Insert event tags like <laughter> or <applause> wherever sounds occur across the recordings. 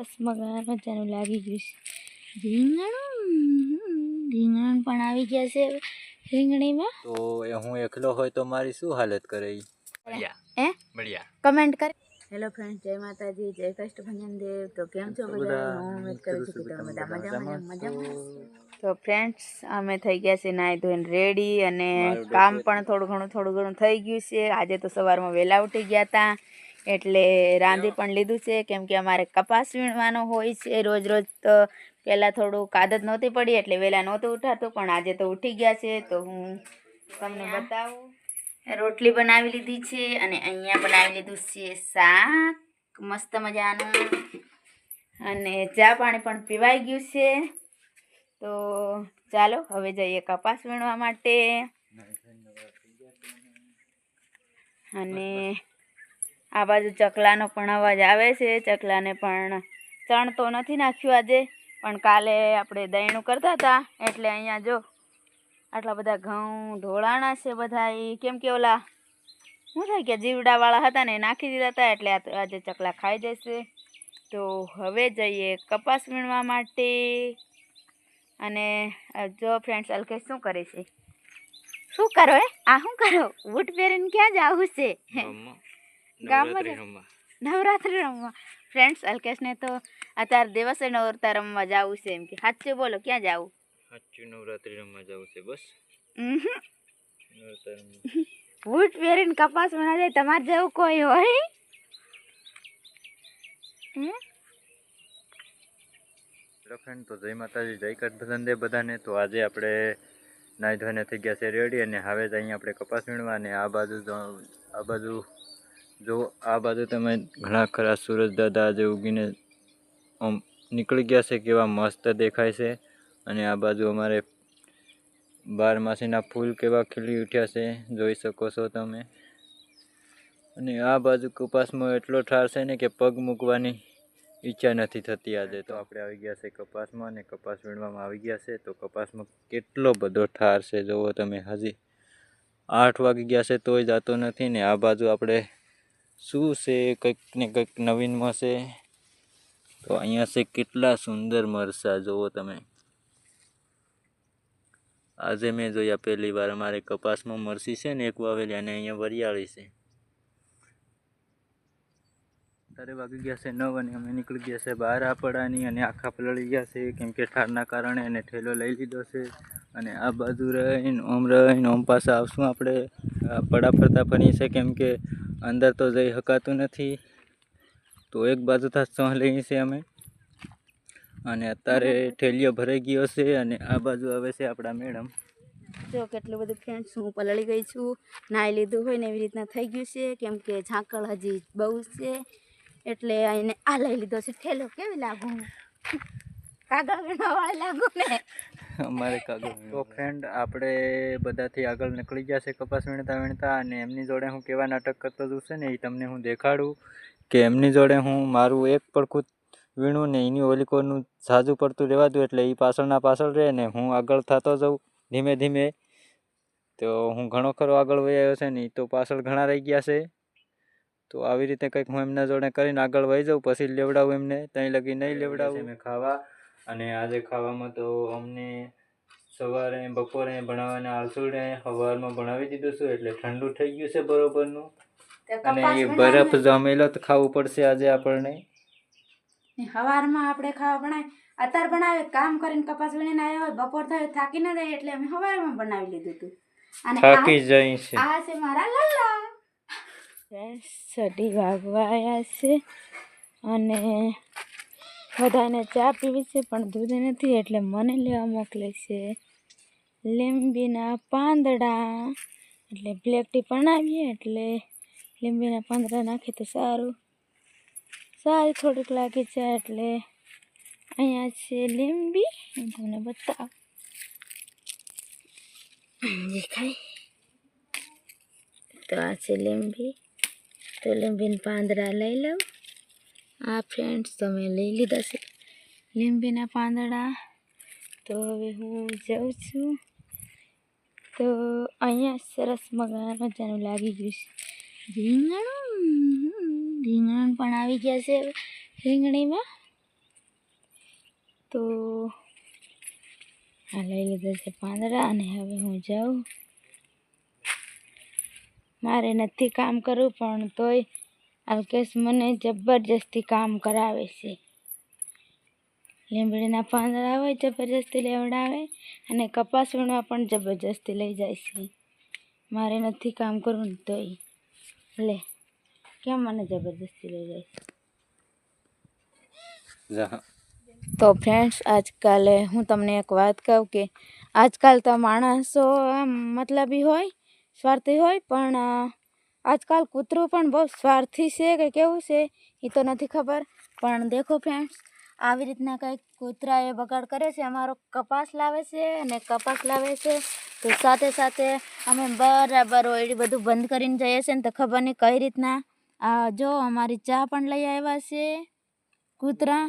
બસ મગા મજાનું લાગી ગયું છે. રીંગણ? રીંગણ પણ આવી ગયા છે રીંગણીમાં. તો એ હું એકલો હોય તો મારી શું હાલત કરે હે? બઢિયા. કમેન્ટ કરે. હેલો ફ્રેન્ડ જય માતાજી જય કષ્ટભંજન દેવ તો કેમ છો બધા? હું ઉમેદ કરું છું કે તમે બધા મજામાં મજામાં તો ફ્રેન્ડ્સ અમે થઈ ગયા છે નાહી ધોઈને રેડી અને કામ પણ થોડું ઘણું થોડું ઘણું થઈ ગયું છે. આજે તો સવારમાં વહેલા ઉઠી ગયા હતા એટલે રાંધી પણ લીધું છે કેમ કે અમારે કપાસ વીણવાનો હોય છે રોજ રોજ તો પહેલાં થોડુંક આદત નહોતી પડી એટલે વહેલા નહોતું ઉઠાતું પણ આજે તો ઉઠી ગયા છે તો હું તમને બતાવું. રોટલી બનાવી લીધી છે અને અહીંયા બનાવી લીધું છે શાક મસ્ત મજાનું. અને ચા પાણી પણ પીવાઈ ગયું છે. તો ચાલો હવે જઈએ કપાસ વીણવા માટે. અને આ બાજુ ચકલાનો પણ અવાજ આવે છે. ચકલાને પણ ચણ તો નથી નાખ્યું આજે, પણ કાલે આપણે દહીણું કરતા હતા. એટલે અહીંયા જો આટલા બધા ઘઉં, ઢોળાણા છે બધા એ કેમ કે ઓલા, શું થાય કે જીવડાવાળા હતા ને નાખી દીધા હતા, એટલે આજે ચકલા ખાઈ જશે. તો હવે જઈએ કપાસ વીણવા માટે. અને જો ફ્રેન્ડ્સ અલ્કેશ શું કરે છે? શું કરો એ આ શું કરો? બૂટ પહેરીને ક્યાં જવું છે? ગામમાં જ નવરાત્રિ રમવા. ફ્રેન્ડ્સ અલ્કેશને તો અત્યારે દિવસે નવરાત્રા રમવા જવું છે એમ કે. સાચું બોલો ક્યાં જવું? સાચું નવરાત્રી રમવા જવું છે બસ. બૂટ પહેરીને કપાસ વણા જાય તમારે જેવું કોઈ હોય. ફ્રેન્ડ તો જય માતાજી જય કટભજન દે બધાને. તો આજે આપણે નાહી ધોઈને થઈ ગયા છે રેડી. અને હવે જ અહીંયા આપણે કપાસ વીણવા અને આ બાજુ આ બાજુ જો આ બાજુ તમે ઘણા ખરા સૂરજ દાદા આજે ઉગીને આમ નીકળી ગયા છે, કેવા મસ્ત દેખાય છે. અને આ બાજુ અમારે બારમાસીના ફૂલ કેવા ખીલી ઉઠ્યા છે, જોઈ શકો છો તમે. અને આ બાજુ કપાસમાં એટલો ઠાર છે ને કે પગ મૂકવાની ઈચ્છા નથી થતી આજે. તો આપણે આવી ગયા છે કપાસમાં અને કપાસ વીણવામાં આવી ગયા છે. તો કપાસમાં કેટલો બધો ઠાર છે જુઓ તમે. હજી આઠ વાગી ગયા છે, તોય જાતો નથી ને આ બાજુ આપણે શું છે? કંઈક ને કંઈક નવીનમાં છે તો અહીંયા છે કેટલા સુંદર મરસા, જુઓ તમે. આજે મેં જોયા પહેલી વાર, અમારે કપાસમાં મરસી છે ને, એક વાવેલી અને અહીંયા વરિયાળી છે. તારે વાગી ગયા છે નવ અને અમે નીકળી ગયા છે બહાર આપડાની અને આખા પલળી ગયા છે, કેમ કે ઠારના કારણે એને ઠેલો લઈ લીધો છે. અને આ બાજુ રહીને, ઓમ રહીને, ઓમ પાસે આવશું આપણે. પડા ફરતા ફરીએ છે કેમ કે અંદર તો જઈ શકાતું નથી. તો એક બાજુ સહ લઈએ છીએ અમે. અને અત્યારે ઠેલીઓ ભરાઈ ગયો છે અને આ બાજુ આવે છે આપણા મેડમ. જો કેટલું બધું ફ્રેન્ડ્સ હું પલળી ગઈ છું. નાહી લીધું હોય ને એવી રીતના થઈ ગયું છે. કેમ કે ઝાંકળ હજી બહુ છે. એટલે એને આ લઈ લીધો છે. ઠેલો કેવી લાગુ? કાગળ લાગુ ને. અમારે <laughs> કાગળ તો ફ્રેન્ડ આપણે બધાથી આગળ નીકળી ગયા છે કપાસ વીણતા વીણતા અને એમની જોડે હું કેવા નાટક કરતો જ છે ને એ તમને હું દેખાડું કે એમની જોડે હું મારું એક પડખું વીણું ને એની ઓલિકોનું ઝાઝું પડતું રહેવા દઉં એટલે એ પાછળના પાછળ રહે ને હું આગળ થતો જાઉં ધીમે ધીમે. તો હું ઘણો ખરો આગળ વહી આવ્યો છે ને એ તો પાછળ ઘણા રહી ગયા છે. તો આવી રીતે કંઈક હું એમના જોડે કરીને આગળ વહી જાઉં પછી લેવડાવું એમને ત્યાં લગી નહીં લેવડાવું. મેં ખાવા. અને આજે ખાવામાં તો અમને સવારે બપોરે ભણાવવાના આળસુડે સવારમાં ભણાવી દીધું છું એટલે ઠંડુ થઈ ગયું છે બરોબરનું. અને એ બરફ જમેલો તો ખાવું પડશે આજે આપણને. સવારમાં આપણે ખાવા બનાવી અત્યારે બનાવે કામ કરીને કપાસ વીણીને આવ્યા હોય બપોર થાય થાકી ના જાય એટલે અમે સવારમાં બનાવી લીધું હતું. અને થાકી જાય છે. આ છે મારા લલ્લા સડી વાગવાયા છે. અને બધાને ચા પીવી છે, પણ દૂધ નથી, એટલે મને લેવા મોકલે છે. લીંબીના પાંદડા. એટલે બ્લેક ટી બનાવીએ, એટલે લીંબીના પાંદડા નાખીએ તો સારું. સારી થોડીક લાગી છે એટલે અહીંયા છે લીંબી. હું તમને બતાવું. દેખાય? તો આ છે લીંબી. તો લીંબીના પાંદડા લઈ લઉં. આ ફ્રેન્ડ્સ તમે લઈ લીધા છે. લીંબીના પાંદડા. તો હવે હું જાઉં છું. તો અહીંયા સરસ મગા મજાનું લાગી ગયું છે. રીંગણ? રીંગણ પણ આવી ગયા છે રીંગણીમાં. તો આ લઈ લીધા છે પાંદડા અને હવે હું જાઉં. મારે નથી કામ કરવું પણ તોય અલ્કેશ મને જબરજસ્તી કામ કરાવે છે. લીંબડીના પાંદડા હોય જબરજસ્તી લેવડાવે અને કપાસ વીણવા પણ જબરજસ્તી લઈ જાય છે. મારે નથી કામ કરવું તોય. લે કેમ મને જબરજસ્તી લઈ જાય છે? તો ફ્રેન્ડ્સ આજકાલે હું તમને એક વાત કહું કે આજકાલ તો માણસો મતલબી હોય સ્વાર્થી હોય પણ આજકાલ કૂતરું પણ બહુ સ્વાર્થી છે કે કેવું છે, એ તો નથી ખબર. પણ દેખો ફ્રેન્ડ્સ આવી રીતના કંઈક કૂતરાએ બગાડ કરે છે, અમારો કપાસ લાવે છે અને કપાસ લાવે છે, તો સાથે સાથે અમે બરાબર ઓયડી બધું બંધ કરીને જઈએ છીએ ને તો ખબર નહીં કઈ રીતના. આ જો અમારી ચા પણ લઈ આવ્યા છે, કૂતરા.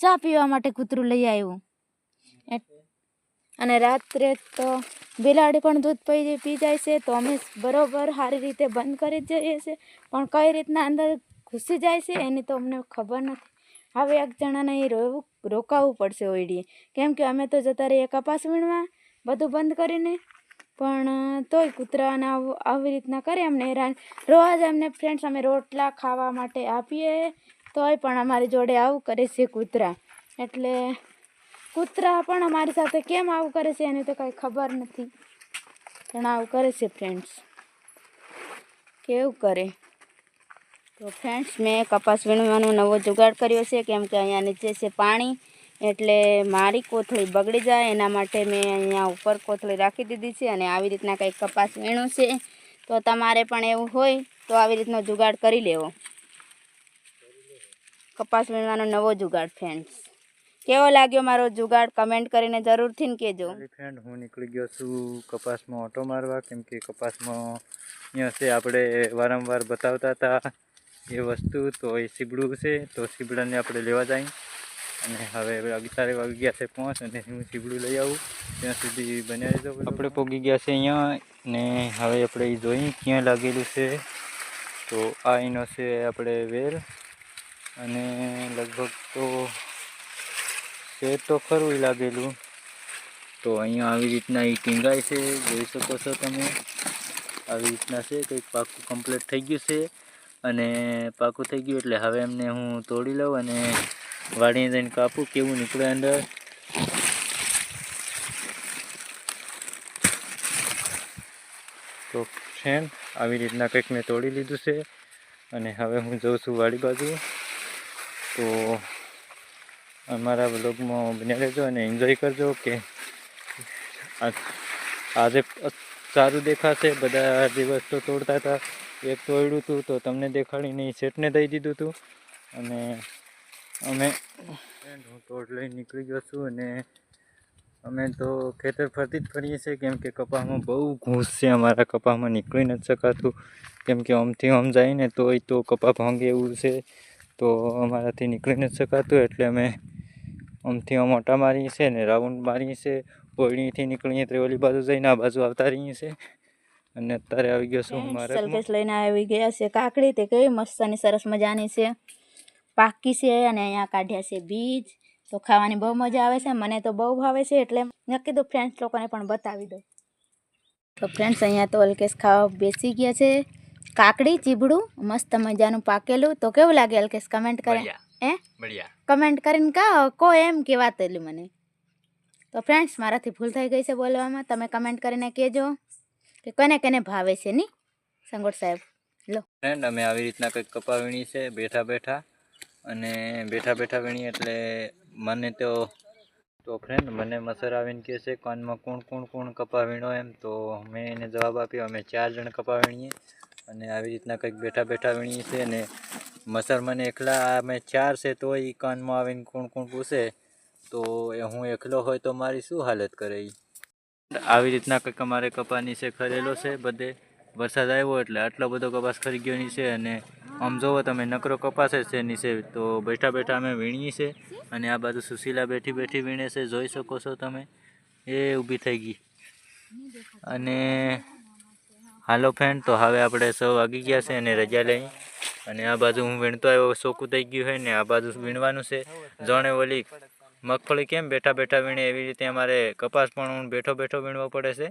ચા પીવા માટે કૂતરું લઈ આવ્યું. અને રાત્રે તો બિલાડી પણ દૂધ પી પી જાય છે, તો અમે બરોબર સારી રીતે બંધ કરી જઈએ છીએ. પણ કઈ રીતના અંદર ઘૂસી જાય છે, એની તો અમને ખબર નથી. હવે એક જણાને એ રોવું રોકાવવું પડશે ઓઈડીએ કેમ કે અમે તો જતા રહીએ કપાસ વીણવા, બધું બંધ કરીને. પણ, તોય કૂતરાને આવી રીતના કરે અમને હેરાન. રોજ અમને ફ્રેન્ડ્સ અમે રોટલા ખાવા માટે આપીએ, તોય પણ અમારી જોડે આવું કરે છે કૂતરા. એટલે કૂતરા પણ અમારી સાથે કેમ આવું કરે છે એની તો કાંઈ ખબર નથી. પણ આવું કરે છે ફ્રેન્ડ્સ કેવું કરે? તો ફ્રેન્ડ્સ મેં કપાસ વીણવાનો નવો જુગાડ કર્યો છે કેમ કે અહીંયા નીચે છે પાણી, એટલે મારી કોથળી બગડી જાય, એના માટે મેં અહીંયા ઉપર કોથળી રાખી દીધી છે અને આવી રીતના કંઈક કપાસ વીણું છે, તો તમારે પણ એવું હોય તો આવી રીતનો જુગાડ કરી લેવો. કપાસ વીણવાનો નવો જુગાડ ફ્રેન્ડ્સ કેવો લાગ્યો મારો જુગાડ? કમેન્ટ કરીને જરૂરથી ને કહેજો ફ્રેન્ડ હું નીકળી ગયો છું કપાસમાં ઓટો મારવા કેમ કે કપાસમાં અહીંયા છે આપણે વારંવાર બતાવતા હતા એ વસ્તુ તો એ સીબડું છે તો સીબડાને આપણે લેવા જાય. અને હવે અગિયારે વાગી ગયા છે પહોંચ અને હું સીબડું લઈ આવું. ત્યાં સુધી બન્યા રહેજો આપણે પોગી ગયા છે અહીંયા ને હવે આપણે એ જોઈ ક્યાં લાગેલું છે. તો આ એનો છે આપણે વેર. અને લગભગ તો છે તો ખરું લાગેલું. તો અહીંયા આવી રીતના એ ટીંગાય છે, જોઈ શકો છો તમે. આવી રીતના છે, કંઈક પાકું કમ્પ્લીટ થઈ ગયું છે. અને પાકું થઈ ગયું એટલે હવે એમને હું તોડી લઉં અને વાળીને જઈને કાપું, કેવું નીકળે અંદર. તો ફ્રેન્ડ આવી રીતના કંઈક મેં તોડી લીધું છે. અને હવે હું જઉં છું વાડી બાજુ. તો અમારા બ્લોગમાં બન્યા રહેજો અને એન્જોય કરજો કે આજે સારું દેખાશે, બધા દિવસ તો તોડતા હતા. એક તોડ્યું હતું તો તમને દેખાડીને એ સેટને દઈ દીધું હતું અને અમે હું તોડ લઈને નીકળી ગયો છું અને અમે તો ખેતર ફરતી જ ફરીએ છીએ, કેમ કે કપાસમાં બહુ ઘૂસ છે. અમારા કપાસમાં નીકળી નથી શકાતું. કેમ કે આમથી આમ ને તોય તો કપા ભાંગે એવું છે. તો અમારાથી નીકળી નથી શકાતું એટલે અમે આમથી મોટા મારીએ છીએ ને રાઉન્ડ મારીએ છીએ. ઓળણીથી નીકળીએ તો ઓલી બાજુ જઈને આ બાજુ આવતા રહીએ છીએ. અને અત્યારે આવી ગયો છું મારે સલકેશ લઈને આવી ગયા છે. કાકડી તે કેવી મસ્ત અને સરસ મજાની છે. પાકી છે અને અહીંયા કાઢ્યા છે બીજ. તો ખાવાની બહુ મજા આવે છે. મને તો બહુ ભાવે છે એટલે મેં કીધું ફ્રેન્ડ્સ લોકોને પણ બતાવી દો તો ફ્રેન્ડ્સ અહીંયા તો અલકેશ ખાવા બેસી ગયા છે. કાકડી ચીબડું મસ્ત મજાનું પાકેલું. તો કેવું લાગે અલ્કેશ કમેન્ટ કરે? એ બઢિયા. કમેન્ટ કરીને કહો કો એમ કે વાતેલું મને. તો ફ્રેન્ડ્સ મારાથી ભૂલ થઈ ગઈ છે બોલવામાં. તમે કમેન્ટ કરીને કહેજો કે કોને કોને ભાવે છે ની? સંગોટ સાહેબ લો. ફ્રેન્ડ અમે આવી રીતના કંઈક કપા વીણી છે બેઠા બેઠા. અને બેઠા બેઠા વીણી એટલે મને તો તો ફ્રેન્ડ મને મસર આવીને કહે છે કાનમાં કોણ કોણ કોણ કપા વીણો એમ તો મેં એને જવાબ આપ્યો અમે ચાર જણ કપા વીણીએ અને આવી રીતના કંઈક બેઠા બેઠા વીણીએ છીએ અને મસર મને એકલા અમે ચાર છે તો એ કાનમાં આવીને કોણ કોણ પૂછે, તો એ હું એકલો હોય તો મારી શું હાલત કરે એ આવી રીતના કંઈક અમારે કપાની છે, ખરેલો છે, બધે વરસાદ આવ્યો એટલે આટલો બધો કપાસ ખરી ગયો છે અને આમ જોવો તમે, નકરો કપાસ જ છે નીચે તો બેઠા બેઠા અમે વીણીએ છે અને આ બાજુ સુશીલા બેઠી બેઠી વીણે છે, જોઈ શકો છો તમે, એ ઊભી થઈ ગઈ. અને હાલો ફ્રેન્ડ, તો હવે આપણે સૌ વાગી ગયા છે અને રજા લઈ. અને આ બાજુ હું વીણતો આવ્યો સોકું થઈ ગયું હોય ને, આ બાજુ વીણવાનું છે. જાણે ઓલી મગફળી કેમ બેઠા બેઠા વીણે એવી રીતે અમારે કપાસ પણ હું બેઠો બેઠો વીણવો પડે છે.